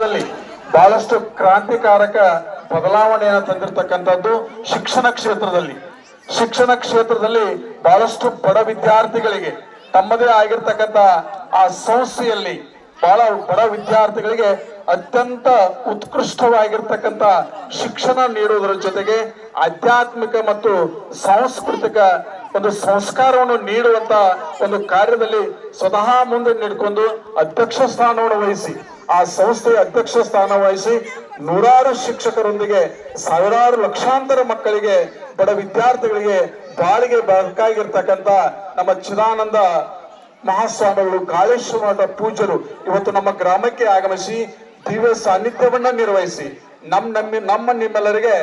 ಬಹಳಷ್ಟು ಕ್ರಾಂತಿಕಾರಕ ಬದಲಾವಣೆಯನ್ನು ತಂದಿರತಕ್ಕಂಥದ್ದು ಶಿಕ್ಷಣ ಕ್ಷೇತ್ರದಲ್ಲಿ. ಶಿಕ್ಷಣ ಕ್ಷೇತ್ರದಲ್ಲಿ ಬಹಳಷ್ಟು ಬಡ ವಿದ್ಯಾರ್ಥಿಗಳಿಗೆ, ತಮ್ಮದೇ ಆಗಿರ್ತಕ್ಕಂಥ ಆ ಸಂಸ್ಥೆಯಲ್ಲಿ ಬಹಳ ಬಡ ವಿದ್ಯಾರ್ಥಿಗಳಿಗೆ ಅತ್ಯಂತ ಉತ್ಕೃಷ್ಟವಾಗಿರ್ತಕ್ಕಂಥ ಶಿಕ್ಷಣ ನೀಡುವುದರ ಜೊತೆಗೆ ಆಧ್ಯಾತ್ಮಿಕ ಮತ್ತು ಸಾಂಸ್ಕೃತಿಕ ಒಂದು ಸಂಸ್ಕಾರವನ್ನು ನೀಡುವಂತ ಒಂದು ಕಾರ್ಯದಲ್ಲಿ ಸ್ವತಃ ಮುಂದೆ ನಿಡ್ಕೊಂಡು ಅಧ್ಯಕ್ಷ ಸ್ಥಾನವನ್ನು ವಹಿಸಿ, ಆ ಸಂಸ್ಥೆಯ ಅಧ್ಯಕ್ಷ ಸ್ಥಾನ ವಹಿಸಿ ನೂರಾರು ಶಿಕ್ಷಕರೊಂದಿಗೆ, ಸಾವಿರಾರು ಲಕ್ಷಾಂತರ ಮಕ್ಕಳಿಗೆ, ಬಡ ವಿದ್ಯಾರ್ಥಿಗಳಿಗೆ ಬಾಳಿಗೆ ಬೇಕಾಗಿರ್ತಕ್ಕಂಥ ನಮ್ಮ ಚಿದಾನಂದ ಮಹಾಸ್ವಾಮಿಗಳು ಕಾಳೇಶ್ವರ ಮಠ ಪೂಜ್ಯರು ಇವತ್ತು ನಮ್ಮ ಗ್ರಾಮಕ್ಕೆ ಆಗಮಿಸಿ ದಿವ್ಯ ಸಾನ್ನಿಧ್ಯವನ್ನ ನಿರ್ವಹಿಸಿ. ನಮ್ ನಮ್ಮ ನಿಮ್ಮೆಲ್ಲರಿಗೆ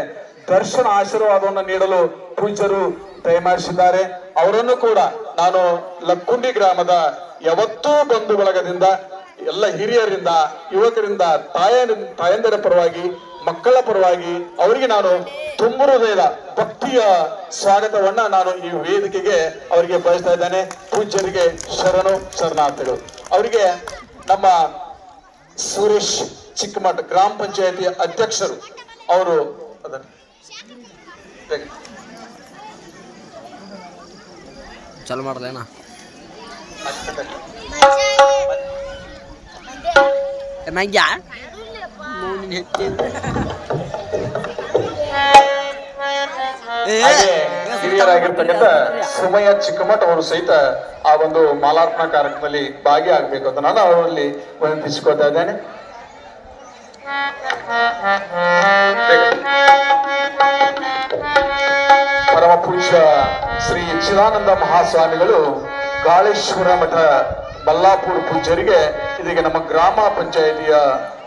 ದರ್ಶನ ಆಶೀರ್ವಾದವನ್ನು ನೀಡಲು ಪೂಜ್ಯರು ದಯಮಾಡಿಸಿದ್ದಾರೆ ಅವರನ್ನು ಕೂಡ ನಾನು ಲಕ್ಕುಂಡಿ ಗ್ರಾಮದ ಯಾವತ್ತೂ ಬಂಧು ಬಳಗದಿಂದ, ಎಲ್ಲ ಹಿರಿಯರಿಂದ, ಯುವಕರಿಂದ ತಾಯ ತಾಯಂದಿರ ಪರವಾಗಿ, ಮಕ್ಕಳ ಪರವಾಗಿ ಅವರಿಗೆ ನಾನು ತುಂಬ ಭಕ್ತಿಯ ಸ್ವಾಗತವನ್ನ ನಾನು ಈ ವೇದಿಕೆಗೆ ಅವರಿಗೆ ಬಯಸ್ತಾ ಇದ್ದೇನೆ ಪೂಜ್ಯರಿಗೆ ಶರಣು, ಶರಣಾರ್ಥಿಗಳು ಅವರಿಗೆ ನಮ್ಮ ಸುರೇಶ್ ಚಿಕ್ಕಮಠ ಗ್ರಾಮ ಪಂಚಾಯತಿ ಅಧ್ಯಕ್ಷರು ಅವರು ಅದನ್ನ. ಚಲೋ ಮಾಡ್ಲೇನ ಮಂಗ್ಯ ಮೌನಿನ ಹೆಚ್ಚಿ ಹಾಗೆ ಹಿರಿಯರಾಗಿರ್ತಕ್ಕಂಥ ಸುಮಯ್ಯ ಚಿಕ್ಕಮಠ ಅವರು ಸಹಿತ ಆ ಒಂದು ಮಾಲಾರ್ಪಣಾ ಕಾರ್ಯಕ್ರಮದಲ್ಲಿ ಭಾಗಿಯಾಗಬೇಕು ಅಂತ ನಾನು ಅವರಲ್ಲಿ ವಿನಂತಿಸಿಕೊಳ್ತಾ ಇದ್ದೇನೆ. ಪರಮ ಶ್ರೀ ಚಿದಾನಂದ ಮಹಾಸ್ವಾಮಿಗಳು ಕಾಳೇಶ್ವರ ಮಠ ಬಲ್ಲಾಪುರ ಪೂಜ್ಯರಿಗೆ, ಇದೀಗ ನಮ್ಮ ಗ್ರಾಮ ಪಂಚಾಯಿತಿಯ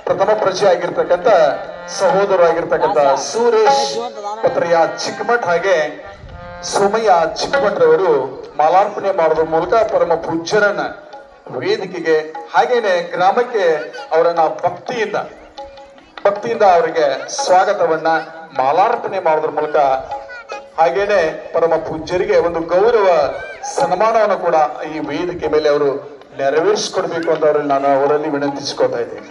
ಪ್ರಥಮ ಪ್ರಜೆ ಆಗಿರ್ತಕ್ಕಂಥ ಸಹೋದರರಾಗಿರ್ತಕ್ಕಂಥ ಸುರೇಶ್ ಪತ್ರೆಯ ಚಿಕ್ಕಮಠ್ ಹಾಗೆ ಸೋಮಯ್ಯ ಚಿಕ್ಕಮಠರವರು ಮಾಲಾರ್ಪಣೆ ಮಾಡುವ ಮೂಲಕ ಪರಮ ಪೂಜ್ಯರನ್ನ ವೇದಿಕೆಗೆ, ಹಾಗೇನೆ ಗ್ರಾಮಕ್ಕೆ ಅವರನ್ನ ಭಕ್ತಿಯಿಂದ ಭಕ್ತಿಯಿಂದ ಅವರಿಗೆ ಸ್ವಾಗತವನ್ನ ಮಾಲಾರ್ಪಣೆ ಮಾಡೋದ್ರ ಮೂಲಕ ಹಾಗೇನೆ ಪರಮ ಪೂಜ್ಯರಿಗೆ ಒಂದು ಗೌರವ ಸನ್ಮಾನವನ್ನು ಕೂಡ ಈ ವೇದಿಕೆ ಮೇಲೆ ಅವರು ನೆರವೇರಿಸಿಕೊಡ್ಬೇಕು ಅಂತ ಅವರಲ್ಲಿ ನಾನು ಅವರಲ್ಲಿ ವಿನಂತಿಸ್ಕೊತಾ ಇದ್ದೇನೆ.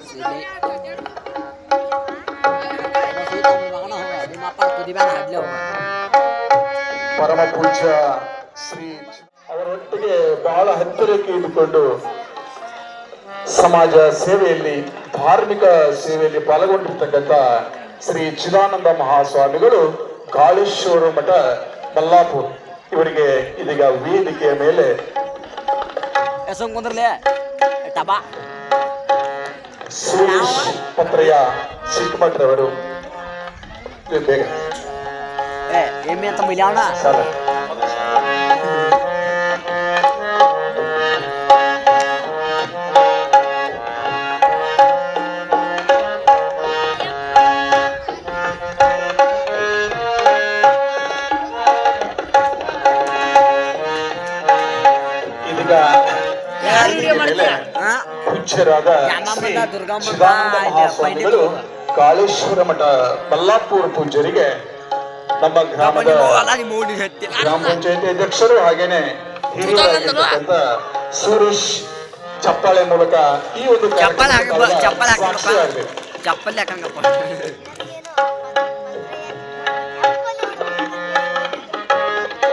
ಪರಮ ಪೂಜ್ಯ ಶ್ರೀ ಅವರೊಟ್ಟಿಗೆ ಬಹಳ ಹತ್ತಿರಕ್ಕೆ ಇದ್ದುಕೊಂಡು ಸಮಾಜ ಸೇವೆಯಲ್ಲಿ ಧಾರ್ಮಿಕ ಸೇವೆಯಲ್ಲಿ ಪಾಲ್ಗೊಂಡಿರ್ತಕ್ಕಂಥ ಶ್ರೀ ಚಿದಾನಂದ ಮಹಾಸ್ವಾಮಿಗಳು ಕಾಳೇಶ್ವರ ಮಠ ಮಲ್ಲಾಪುರ್. ಇವರಿಗೆ ಇದೀಗ ವೇದಿಕೆಯ ಮೇಲೆ ಸುರೇಶ್ ಪತ್ರೆಯ ಚಿಕ್ಕಮಠರವರು ಇದು ಬೇಗ ಅಂತ ಪೂಜ್ಯರಾದ ಶ್ರೀ ಇಲ್ಲಿ ಮಹಾಸ್ವಾಮಿಗಳು ಕಾಳೇಶ್ವರ ಮಠ ಬಲ್ಲಾಪುರ ಪೂಜರಿಗೆ ನಮ್ಮ ಗ್ರಾಮದ ಗ್ರಾಮ ಪಂಚಾಯತಿ ಅಧ್ಯಕ್ಷರು ಹಾಗೇನೆ ಹಿರಿಯರಾಗಿರ್ತಕ್ಕಂಥ ಸುರೇಶ್ ಚಪ್ಪಾಳೆ ಮೂಲಕ ಈ ಒಂದು ಚಪ್ಪಲ್ ಹಾಕಂಗಪ್ಪ.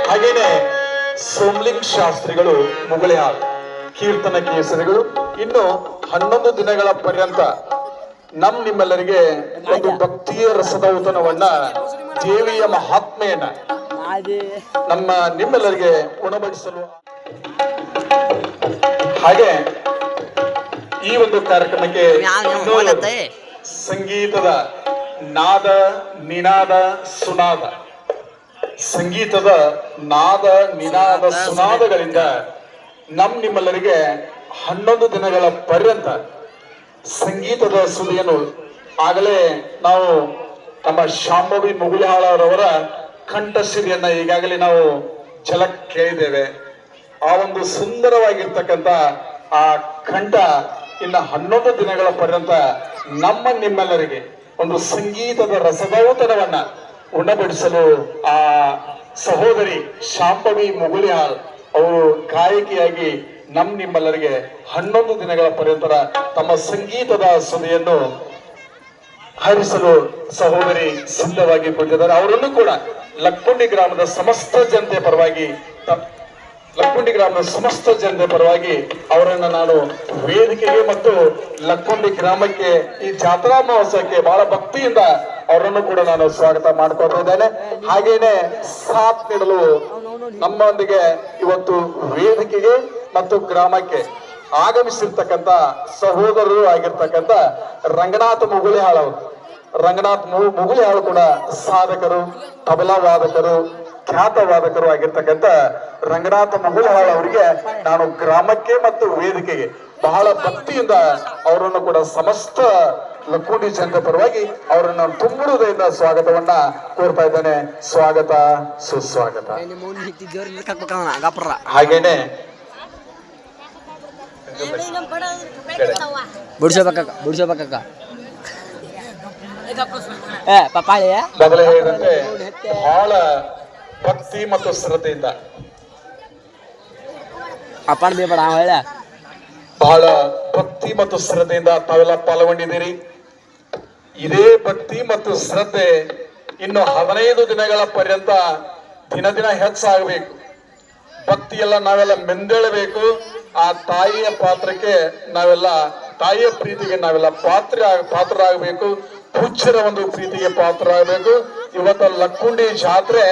ಹಾಗೇನೆ ಸೋಮ್ಲಿಂಗ್ ಶಾಸ್ತ್ರಿಗಳು ಮುಗಳಿಹಾಳ್ ಕೀರ್ತನ ಕೇಸರಿಗಳು ಇನ್ನು ಹನ್ನೊಂದು ದಿನಗಳ ಪರ್ಯಂತ ನಮ್ ನಿಮ್ಮೆಲ್ಲರಿಗೆ ಒಂದು ಭಕ್ತಿಯ ರಸದ ಉತನವನ್ನ ದೇವಿಯ ಮಹಾತ್ಮೆಯನ್ನ ನಮ್ಮ ನಿಮ್ಮೆಲ್ಲರಿಗೆ ಉಣಬಡಿಸಲು ಹಾಗೆ ಈ ಒಂದು ಕಾರ್ಯಕ್ರಮಕ್ಕೆ? ಸಂಗೀತದ ನಾದ ನಿನಾದ ಸುನಾದ. ಸಂಗೀತದ ನಾದ ನಿನಾದ ಸುನಾದಗಳಿಂದ ನಮ್ ನಿಮ್ಮೆಲ್ಲರಿಗೆ ಹನ್ನೊಂದು ದಿನಗಳ ಪರ್ಯಂತ ಸಂಗೀತದ ಸುದಿಯನ್ನು ಆಗಲೇ ನಾವು ನಮ್ಮ ಶಾಂಭವಿ ಕಂಠ ಕಂಠಸಿರಿಯನ್ನ ಈಗಾಗಲೇ ನಾವು ಝಲಕ್ ಕೇಳಿದ್ದೇವೆ. ಆ ಒಂದು ಸುಂದರವಾಗಿರ್ತಕ್ಕಂಥ ಆ ಕಂಠ ಇನ್ನು ಹನ್ನೊಂದು ದಿನಗಳ ಪರ್ಯಂತ ನಮ್ಮ ನಿಮ್ಮೆಲ್ಲರಿಗೆ ಒಂದು ಸಂಗೀತದ ರಸದೌತಣವನ್ನ ಉಣಬಡಿಸಲು ಆ ಸಹೋದರಿ ಶಾಂಭವಿ ಮುಗುಳಿಹಾಳ್ ಅವರು ಗಾಯಕಿಯಾಗಿ ನಮ್ ನಿಮ್ಮೆಲ್ಲರಿಗೆ ಹನ್ನೊಂದು ದಿನಗಳ ಪರ್ಯಂತರ ತಮ್ಮ ಸಂಗೀತದ ಸುದಿಯನ್ನು ಹರಿಸಲು ಸಹೋದರಿ ಸಿದ್ಧವಾಗಿ ಕುಳಿತಿದ್ದಾರೆ. ಅವರನ್ನು ಕೂಡ ಲಕ್ಕುಂಡಿ ಗ್ರಾಮದ ಸಮಸ್ತ ಜನತೆ ಪರವಾಗಿ ಲಕ್ಕುಂಡಿ ಗ್ರಾಮದ ಸಮಸ್ತ ಜನತೆ ಪರವಾಗಿ ಅವರನ್ನು ನಾನು ವೇದಿಕೆಗೆ ಮತ್ತು ಲಕ್ಕುಂಡಿ ಗ್ರಾಮಕ್ಕೆ, ಈ ಜಾತ್ರಾ ಮಹೋತ್ಸವಕ್ಕೆ ಬಹಳ ಭಕ್ತಿಯಿಂದ ಅವರನ್ನು ಕೂಡ ನಾನು ಸ್ವಾಗತ ಮಾಡ್ಕೊಳ್ತಾ ಇದ್ದೇನೆ. ಹಾಗೇನೆ ಸಾಥ್ ನೀಡಲು ನಮ್ಮೊಂದಿಗೆ ಇವತ್ತು ವೇದಿಕೆಗೆ ಮತ್ತು ಗ್ರಾಮಕ್ಕೆ ಆಗಮಿಸಿರ್ತಕ್ಕಂಥ ಸಹೋದರರು ಆಗಿರ್ತಕ್ಕಂಥ ರಂಗನಾಥ ಹಾಳ ಅವರು. ರಂಗನಾಥ್ ಮುಗುಳಿಹಾಳ್ ಕೂಡ ಸಾಧಕರು ತಬಲಾ ವಾದಕರು ಖ್ಯಾತ ವಾದಕರು ಆಗಿರ್ತಕ್ಕಂಥ ರಂಗನಾಥ ಮುಗುಳಿಹಾಳ್ ಅವರಿಗೆ ನಾನು ಗ್ರಾಮಕ್ಕೆ ಮತ್ತು ವೇದಿಕೆಗೆ ಬಹಳ ಭಕ್ತಿಯಿಂದ ಅವರನ್ನು ಕೂಡ ಸಮಸ್ತ ಲಕ್ಕುಂಡಿ ಜನತೆ ಪರವಾಗಿ ಅವರನ್ನು ನಾನು ತುಂಬ ಹೃದಯದಿಂದ ಸ್ವಾಗತವನ್ನ ಕೋರ್ತಾ ಇದ್ದೇನೆ. ಸ್ವಾಗತ ಸುಸ್ವಾಗತ. ನಿಮ್ಮ ಏ ಪಪ್ಪಾಳಿ ಮೊದಲೇ ಹೇಳಿದಂತೆ ಬಹಳ ಭಕ್ತಿ ಮತ್ತು ಶ್ರದ್ಧೆಯಿಂದ. ಅಪ್ಪಣ ಅವ ಹೇಳ ಬಹಳ ಭಕ್ತಿ ಮತ್ತು ಶ್ರದ್ಧೆಯಿಂದ ತಾವೆಲ್ಲ ಪಾಲ್ಗೊಂಡಿದ್ದೀರಿ. ಇದೇ ಭಕ್ತಿ ಮತ್ತು ಶ್ರದ್ಧೆ ಇನ್ನು ಹದಿನೈದು ದಿನಗಳ ಪರ್ಯಂತ ದಿನ ದಿನ ಹೆಚ್ಚಾಗಬೇಕು. ಭಕ್ತಿ ಎಲ್ಲ ನಾವೆಲ್ಲ ಮೆಂದೇಳಬೇಕು. ಆ ತಾಯಿಯ ಪಾತ್ರಕ್ಕೆ ನಾವೆಲ್ಲ, ತಾಯಿಯ ಪ್ರೀತಿಗೆ ನಾವೆಲ್ಲ ಪಾತ್ರ ಪಾತ್ರರಾಗಬೇಕು. ಹುಚ್ಚರ ಒಂದು ಪ್ರೀತಿಗೆ ಪಾತ್ರರಾಗಬೇಕು. ಇವತ್ತು ಲಕ್ಕುಂಡಿ ಜಾತ್ರೆ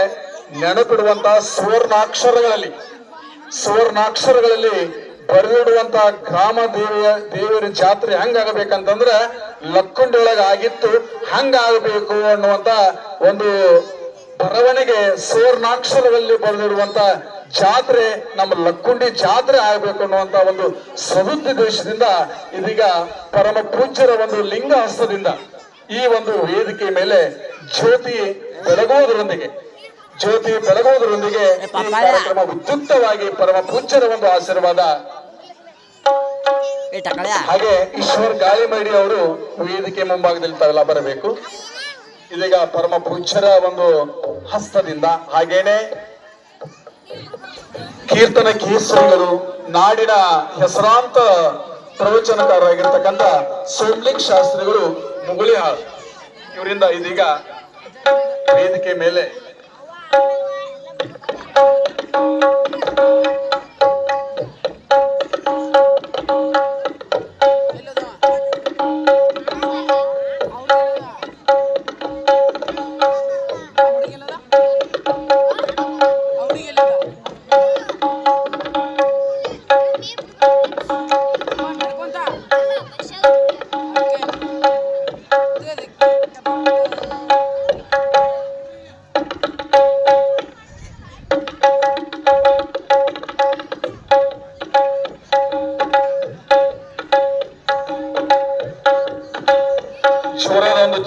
ನೆನಪಿಡುವಂತ ಸುವರ್ಣಾಕ್ಷರಗಳಲ್ಲಿ ಸುವರ್ಣಾಕ್ಷರಗಳಲ್ಲಿ ಬರೆದಿಡುವಂತ ಗ್ರಾಮ ದೇವಿಯ ದೇವರ ಜಾತ್ರೆ ಹೆಂಗಾಗಬೇಕಂತಂದ್ರೆ ಲಕ್ಕುಂಡಿ ಒಳಗ ಆಗಿತ್ತು ಹಂಗಾಗಬೇಕು ಅನ್ನುವಂತ ಒಂದು ಬರವಣಿಗೆ ಸುವರ್ಣಾಕ್ಷರಗಳಲ್ಲಿ ಬರೆದಿರುವಂತ ಜಾತ್ರೆ ನಮ್ಮ ಲಕ್ಕುಂಡಿ ಜಾತ್ರೆ ಆಗ್ಬೇಕು ಅನ್ನುವಂತ ಒಂದು ಸದುದ್ದೇಶದಿಂದ ಇದೀಗ ಪರಮ ಪೂಜ್ಯರ ಒಂದು ಲಿಂಗ ಹಸ್ತದಿಂದ ಈ ಒಂದು ವೇದಿಕೆ ಮೇಲೆ ಜ್ಯೋತಿ ಬೆಳಗುವುದರೊಂದಿಗೆ ಜ್ಯೋತಿ ಬೆಳಗುವುದರೊಂದಿಗೆ ಈ ಕಾರ್ಯಕ್ರಮ ಉದ್ಯುಕ್ತವಾಗಿ ಪರಮ ಪೂಜ್ಯರ ಒಂದು ಆಶೀರ್ವಾದ. ಹಾಗೆ ಈಶ್ವರ್ ಗಾಳಿಮೈಡಿ ಅವರು ವೇದಿಕೆ ಮುಂಭಾಗದಲ್ಲಿ ತಾವೆಲ್ಲ ಬರಬೇಕು. ಇದೀಗ ಪರಮ ಪೂಜ್ಯರ ಒಂದು ಹಸ್ತದಿಂದ ಹಾಗೇನೆ ಕೀರ್ತನ ಕೇಸರಿಗಳು ನಾಡಿನ ಹೆಸರಾಂತ ಪ್ರವಚನಕಾರರಾಗಿರ್ತಕ್ಕಂಥ ಸೋಮ್ಲಿಂಗ್ ಶಾಸ್ತ್ರಿಗಳು ಮುಗುಳಿಹಾಳ್ ಇವರಿಂದ ಇದೀಗ ವೇದಿಕೆ ಮೇಲೆ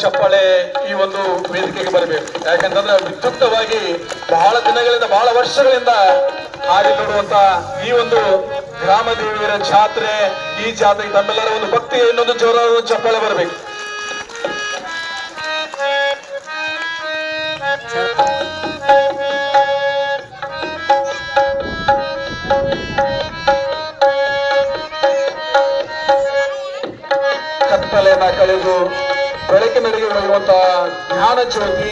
ಚಪ್ಪಾಳೆ ಈ ಒಂದು ವೇದಿಕೆಗೆ ಬರಬೇಕು. ಯಾಕಂತಂದ್ರೆ ವಿದ್ಯುಕ್ತವಾಗಿ ಬಹಳ ದಿನಗಳಿಂದ, ಬಹಳ ವರ್ಷಗಳಿಂದ ಹಾರಿ ನೋಡುವಂತ ಈ ಒಂದು ಗ್ರಾಮ ದೇವಿಯರ ಜಾತ್ರೆ, ಈ ಜಾತ್ರೆಗೆ ತಮ್ಮೆಲ್ಲರ ಒಂದು ಭಕ್ತಿ ಇನ್ನೊಂದು ಜೋರಾದ ಚಪ್ಪಾಳೆ ಬರಬೇಕು. ಕತ್ತಲೆಯನ್ನ ಕಳೆದು ಬೆಳಕಿನಡೆಗೆ ಬೆಳೆಯುವಂತಹ ಜ್ಞಾನ ಜ್ಯೋತಿ,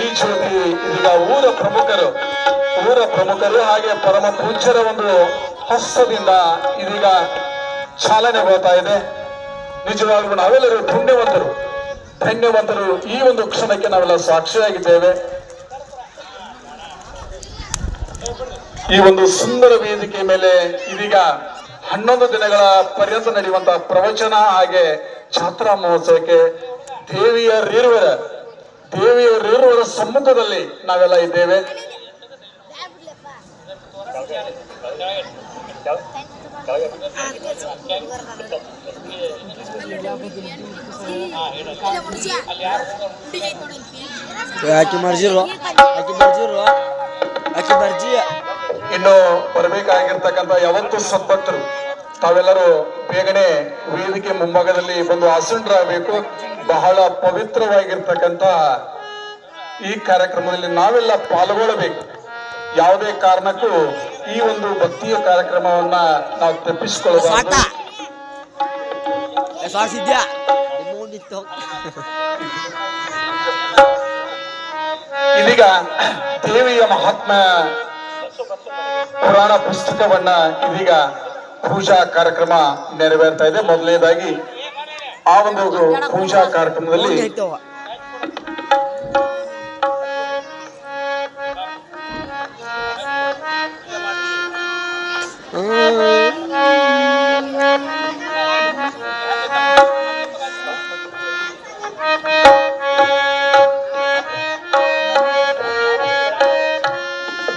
ಈ ಜ್ಯೋತಿ ಇದೀಗ ಊರ ಪ್ರಮುಖರು ಊರ ಪ್ರಮುಖರು ಹಾಗೆ ಪರಮ ಪೂಜ್ಯರ ಒಂದು ಹಸ್ತದಿಂದ ಇದೀಗ ಚಾಲನೆ ಬರ್ತಾ ಇದೆ. ನಿಜವಾಗ್ಲೂ ನಾವೆಲ್ಲರೂ ಪುಣ್ಯವಂತರು. ಧನ್ಯವಂತರು ಈ ಒಂದು ಕ್ಷಣಕ್ಕೆ ನಾವೆಲ್ಲ ಸಾಕ್ಷಿಯಾಗಿದ್ದೇವೆ. ಈ ಒಂದು ಸುಂದರ ವೇದಿಕೆ ಮೇಲೆ ಇದೀಗ ಹನ್ನೊಂದು ದಿನಗಳ ಪರ್ಯಂತ ನಡೆಯುವಂತಹ ಪ್ರವಚನ ಹಾಗೆ ಜಾತ್ರಾ ಮಹೋತ್ಸವಕ್ಕೆ ದೇವಿಯ ರೇರುವರ ದೇವಿಯ ರೇರುವರ ಸಮ್ಮುಖದಲ್ಲಿ ನಾವೆಲ್ಲ ಇದ್ದೇವೆ. ಆಕಿ ಬರ್ಜಿರು ಆಕಿ ಬರ್ಜಿರು ಆಕಿ ಇನ್ನು ಬರಬೇಕಾಗಿರ್ತಕ್ಕಂಥ ಯಾವತ್ತು ಸದ್ಭಕ್ತರು ತಾವೆಲ್ಲರೂ ಬೇಗನೆ ವೇದಿಕೆ ಮುಂಭಾಗದಲ್ಲಿ ಬಂದು ಆಸೀನರಾಗಬೇಕು. ಬಹಳ ಪವಿತ್ರವಾಗಿರ್ತಕ್ಕಂಥ ಈ ಕಾರ್ಯಕ್ರಮದಲ್ಲಿ ನಾವೆಲ್ಲ ಪಾಲ್ಗೊಳ್ಳಬೇಕು. ಯಾವುದೇ ಕಾರಣಕ್ಕೂ ಈ ಒಂದು ಭಕ್ತಿಯ ಕಾರ್ಯಕ್ರಮವನ್ನ ನಾವು ತಪ್ಪಿಸಿಕೊಳ್ಳಬಹುದು ತಪ್ಪಿಸಿಕೊಳ್ಳಬಾರದು ಇದೀಗ ದೇವಿಯ ಮಹಾತ್ಮ ಪುರಾಣ ಪುಸ್ತಕವನ್ನ ಇದೀಗ ಪೂಜಾ ಕಾರ್ಯಕ್ರಮ ನೆರವೇರ್ತಾ ಇದೆ. ಮೊದಲನೇದಾಗಿ ಆ ಒಂದು ಪೂಜಾ ಕಾರ್ಯಕ್ರಮದಲ್ಲಿ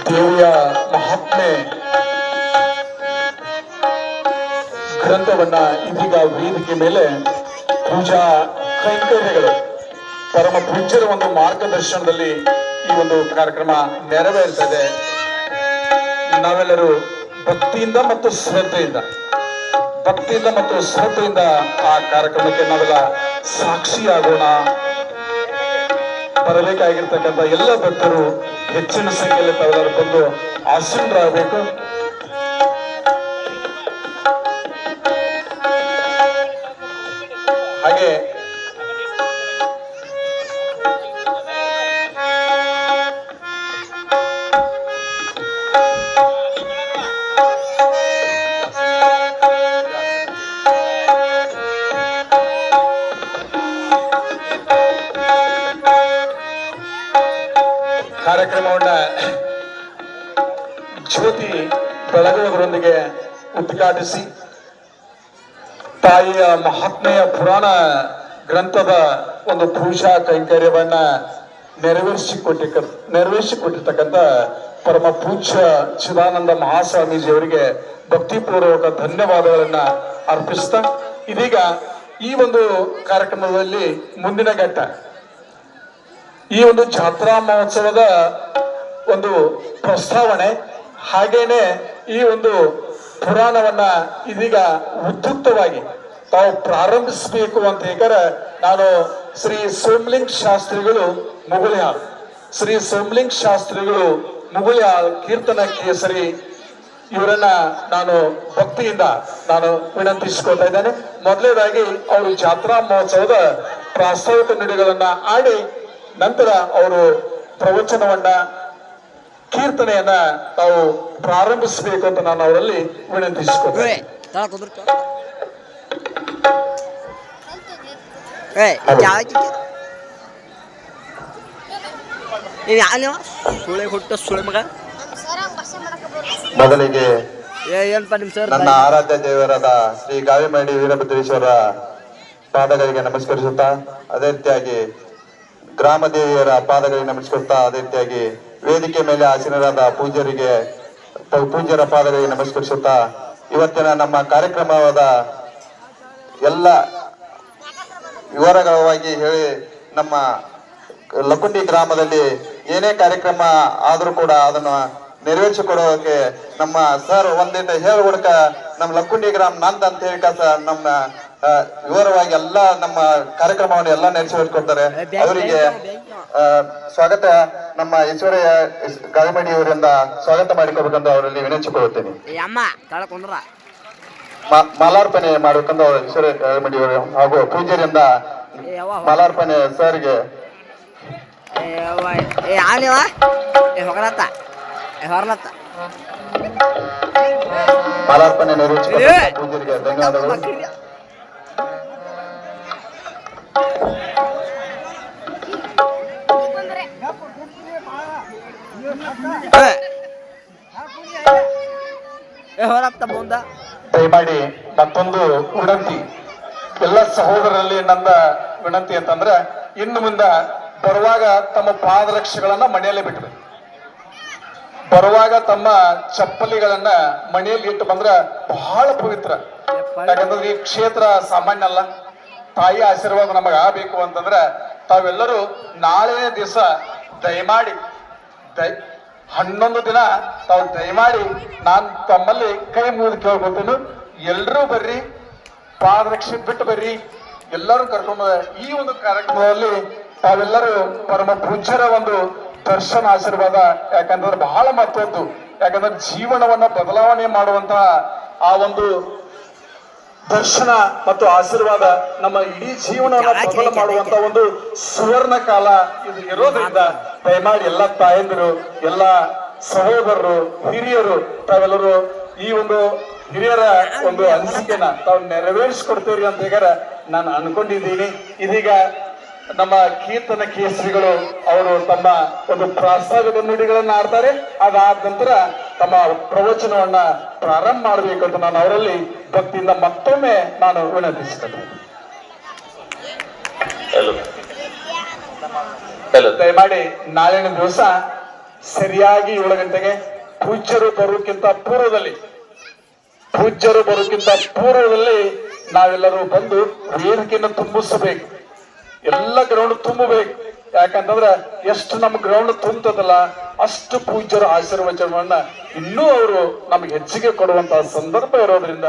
ದೇವಿಯ ಮಹಾತ್ಮೆ ಗ್ರಂಥವನ್ನ ಇದೀಗ ವೇದಿಕೆ ಮೇಲೆ ಪೂಜಾ ಕೈಂಕರ್ಯಗಳು, ಪರಮ ಪೂಜ್ಯರ ಒಂದು ಮಾರ್ಗದರ್ಶನದಲ್ಲಿ ಈ ಒಂದು ಕಾರ್ಯಕ್ರಮ ನೆರವೇರ್ತದೆ ನಾವೆಲ್ಲರೂ ಭಕ್ತಿಯಿಂದ ಮತ್ತು ಶ್ರದ್ಧೆಯಿಂದ, ಭಕ್ತಿಯಿಂದ ಮತ್ತು ಶ್ರದ್ಧೆಯಿಂದ ಆ ಕಾರ್ಯಕ್ರಮಕ್ಕೆ ನಾವೆಲ್ಲ ಸಾಕ್ಷಿಯಾಗೋಣ. ಬರಬೇಕಾಗಿರ್ತಕ್ಕಂಥ ಎಲ್ಲ ಭಕ್ತರು ಹೆಚ್ಚಿನ ಸಂಖ್ಯೆಯಲ್ಲಿ ತಾವೆಲ್ಲರೂ ಬಂದು ಆಸೀನರಾಗಬೇಕು. ಹಾಗೆ ಕಾರ್ಯಕ್ರಮವನ್ನ ಜ್ಯೋತಿ ಬೆಳಗುವುದರೊಂದಿಗೆ ಉದ್ಘಾಟಿಸಿ ತಾಯಿಯ ಮಹಾತ್ಮೆಯ ಪುರಾಣ ಗ್ರಂಥದ ಒಂದು ಪೂಜಾ ಕೈಂಕರ್ಯವನ್ನ ನೆರವೇರಿಸಿಕೊಟ್ಟಿ ನೆರವೇರಿಸಿಕೊಟ್ಟಿರ್ತಕ್ಕಂಥ ಪರಮ ಪೂಜ್ಯ ಚಿದಾನಂದ ಮಹಾಸ್ವಾಮೀಜಿ ಅವರಿಗೆ ಭಕ್ತಿಪೂರ್ವಕ ಧನ್ಯವಾದಗಳನ್ನ ಅರ್ಪಿಸ್ತಾ, ಇದೀಗ ಈ ಒಂದು ಕಾರ್ಯಕ್ರಮದಲ್ಲಿ ಮುಂದಿನ ಘಟ್ಟ. ಈ ಒಂದು ಜಾತ್ರಾ ಮಹೋತ್ಸವದ ಒಂದು ಪ್ರಸ್ತಾವನೆ, ಹಾಗೇನೆ ಈ ಒಂದು ಪುರಾಣವನ್ನ ಇದೀಗ ಉದ್ಯುಕ್ತವಾಗಿ ತಾವು ಪ್ರಾರಂಭಿಸಬೇಕು ಅಂತ ಹೇಳ್ತಾರೆ ನಾನು ಶ್ರೀ ಸೋಮ್ಲಿಂಗ್ ಶಾಸ್ತ್ರಿಗಳು ಮುಗುಳ್ಯಾಳ್. ಶ್ರೀ ಸೋಮ್ಲಿಂಗ್ ಶಾಸ್ತ್ರಿಗಳು ಮುಗುಳ್ಯಾಳ್ ಕೀರ್ತನ ಕೇಸರಿ ಇವರನ್ನ ನಾನು ಭಕ್ತಿಯಿಂದ ನಾನು ವಿನಂತಿಸಿಕೊಳ್ತಾ ಇದ್ದೇನೆ. ಮೊದಲನೇದಾಗಿ ಅವರು ಜಾತ್ರಾ ಮಹೋತ್ಸವದ ಪ್ರಾಸ್ತಾವಿಕ ನುಡಿಗಳನ್ನ ಆಡಿ ನಂತರ ಅವರು ಪ್ರವಚನವನ್ನ ಕೀರ್ತನೆಯನ್ನ ತಾವು ಪ್ರಾರಂಭಿಸಬೇಕು ಅಂತ ನಾನು ಅವರಲ್ಲಿ ವಿನಂತಿಸಿಕೊಳ್ತೇನೆ. ಸುಳೆ ಹುಟ್ಟ ಸುಳೆ ಮಗ? ಮೊದಲಿಗೆ ನನ್ನ ಆರಾಧ್ಯ ದೇವರಾದ ಶ್ರೀ ಗಾವಿಮಡಿ ವೀರಭದ್ರೇಶ್ವರ ಪಾದಗಳಿಗೆ ನಮಸ್ಕರಿಸುತ್ತಾ ಅದೇ ರೀತಿಯಾಗಿ ಗ್ರಾಮ ದೇವಿಯರ ಪಾದಗಳಿಗೆ ನಮಸ್ಕರಿಸುತ್ತಾ ಅದೇ ರೀತಿಯಾಗಿ ವೇದಿಕೆ ಮೇಲೆ ಆಸೀನರಾದ ಪೂಜ್ಯರಿಗೆ ಪೂಜ್ಯರ ಪಾದಗಳಿಗೆ ನಮಸ್ಕರಿಸುತ್ತಾ, ಇವತ್ತಿನ ನಮ್ಮ ಕಾರ್ಯಕ್ರಮವಾದ ಎಲ್ಲ ವಿವರಗಳವಾಗಿ ಹೇಳಿ ನಮ್ಮ ಲಕುಂಡಿ ಗ್ರಾಮದಲ್ಲಿ ಏನೇ ಕಾರ್ಯಕ್ರಮ ಆದರೂ ಕೂಡ ಅದನ್ನು ನೆರವೇರಿಸಿಕೊಡೋಕೆ ನಮ್ಮ ಸರ್ ಒಂದಿಟ್ಟು ಹೇಳ್ಬಿಡ್ಕ ನಮ್ಮ ಲಕ್ಕುಂಡಿ ಗ್ರಾಮ ನಂದ್ ಅಂತ ಹೇಳಿ ಸರ್ ನಮ್ಮ ವಿವರವಾಗಿ ಎಲ್ಲ ನಮ್ಮ ಕಾರ್ಯಕ್ರಮವನ್ನು ಎಲ್ಲ ನಡೆಸಿಕೊಡ್ತಾರೆ ಅವರಿಗೆ ಸ್ವಾಗತ. ನಮ್ಮ ಈಶ್ವರಯ್ಯ ಗಾಳಿಮಡಿ ಅವರಿಂದ ಸ್ವಾಗತ ಮಾಡಿಕೊಳ್ಬೇಕಂತ ಅವರಲ್ಲಿ ವಿನಂತಿಸಿಕೊಳ್ಳುತ್ತೇನೆ ಮಾಲಾರ್ಪಣೆ ಮಾಡಬೇಕಂತ ಅವರು ಈಶ್ವರ ಗಾಳಿಮಡಿ ಅವರು ಹಾಗೂ ಪೂಜೆಯಿಂದ ಮಾಲಾರ್ಪಣೆ ಸರ್ಗೆ. ಮಾಲಾರ್ಪಣೆ ನೆರವೇರಿಸಿದ ಪೂಜರಿಗೆ ಧನ್ಯವಾದಗಳು. ದಯಮಾಡಿ ಮತ್ತೊಂದು ವಿನಂತಿ. ಎಲ್ಲ ಸಹೋದರರಲ್ಲಿ ನನ್ನ ವಿನಂತಿ ಅಂತಂದ್ರೆ ಇನ್ನು ಮುಂದೆ ಬರುವಾಗ ತಮ್ಮ ಪಾದರಕ್ಷೆಗಳನ್ನ ಮನೆಯಲ್ಲೇ ಬಿಟ್ಟರು ಬರುವಾಗ ತಮ್ಮ ಚಪ್ಪಲಿಗಳನ್ನ ಮನೆಯಲ್ಲಿ ಇಟ್ಟು ಬಂದ್ರೆ ಬಹಳ ಪವಿತ್ರ. ಯಾಕಂದ್ರೆ ಈ ಕ್ಷೇತ್ರ ಸಾಮಾನ್ಯ ಅಲ್ಲ. ತಾಯಿ ಆಶೀರ್ವಾದ ನಮಗ ಆಗಬೇಕು ಅಂತಂದ್ರೆ ತಾವೆಲ್ಲರೂ ನಾಳೆ ದಿವಸ ದಯಮಾಡಿ ದಯ ಹನ್ನೊಂದು ದಿನ ತಾವು ದಯಮಾಡಿ ನಾನು ತಮ್ಮಲ್ಲಿ ಕೈ ಮುಗಿದು ಕೇಳ್ಕೊತೀನಿ. ಎಲ್ಲರೂ ಬರ್ರಿ, ಪಾದರಕ್ಷೆ ಬಿಟ್ಟು ಬರ್ರಿ. ಎಲ್ಲರೂ ಕರ್ಕೊಂಡು ಈ ಒಂದು ಕಾರ್ಯಕ್ರಮದಲ್ಲಿ ತಾವೆಲ್ಲರೂ ಪರಮ ಪೂಜ್ಯರ ಒಂದು ದರ್ಶನ ಆಶೀರ್ವಾದ. ಯಾಕಂದ್ರೆ ಬಹಳ ಮಹತ್ವದ್ದು. ಯಾಕಂದ್ರೆ ಜೀವನವನ್ನ ಬದಲಾವಣೆ ಮಾಡುವಂತಹ ಆ ಒಂದು ದರ್ಶನ ಮತ್ತು ಆಶೀರ್ವಾದ ನಮ್ಮ ಇಡೀ ಜೀವನವನ್ನು ಬದಲು ಮಾಡುವಂತ ಒಂದು ಸುವರ್ಣ ಕಾಲ ಇದು ಇರೋದ್ರಿಂದ ದಯಮಾಡಿ ಎಲ್ಲ ತಾಯಂದಿರು ಎಲ್ಲ ಸಹೋದರರು ಹಿರಿಯರು ತಾವೆಲ್ಲರೂ ಈ ಒಂದು ಹಿರಿಯರ ಒಂದು ಅನಿಸಿಕೆನ ತಾವು ನೆರವೇರಿಸಿಕೊಡ್ತೀರಿ ಅಂತ ಹೇಗಾರ ನಾನು ಅನ್ಕೊಂಡಿದ್ದೀನಿ. ಇದೀಗ ನಮ್ಮ ಕೀರ್ತನ ಕೇಸರಿಗಳು ಅವರು ತಮ್ಮ ಒಂದು ಪ್ರಾಸ್ತಾವಿಕ ನುಡಿಗಳನ್ನ ಆಡ್ತಾರೆ ಅದಾದ ನಂತರ ತಮ್ಮ ಪ್ರವಚನವನ್ನ ಪ್ರಾರಂಭ ಮಾಡಬೇಕು ಅಂತ ನಾನು ಅವರಲ್ಲಿ ಭಕ್ತಿಯಿಂದ ಮತ್ತೊಮ್ಮೆ ನಾನು ವಿನಂತಿಸ್ತೇನೆ. ದಯಮಾಡಿ ನಾಳಿನ ದಿವಸ ಸರಿಯಾಗಿ ಏಳು ಗಂಟೆಗೆ ಪೂಜ್ಯರು ಬರೋಕ್ಕಿಂತ ಪೂರ್ವದಲ್ಲಿ ಪೂಜ್ಯರು ಬರೋಕ್ಕಿಂತ ಪೂರ್ವದಲ್ಲಿ ನಾವೆಲ್ಲರೂ ಬಂದು ವೇದಿಕೆಯನ್ನು ತುಂಬಿಸಬೇಕು. ಎಲ್ಲ ಗ್ರೌಂಡ್ ತುಂಬಬೇಕು. ಯಾಕಂತಂದ್ರೆ ಎಷ್ಟು ನಮ್ಮ ಗ್ರೌಂಡ್ ತುಂಬತದಲ್ಲ, ಅಷ್ಟು ಪೂಜ್ಯರ ಆಶೀರ್ವಚನವನ್ನ ಇನ್ನೂ ಅವರು ನಮ್ಗೆ ಹೆಚ್ಚಿಗೆ ಕೊಡುವಂತಹ ಸಂದರ್ಭ ಇರೋದ್ರಿಂದ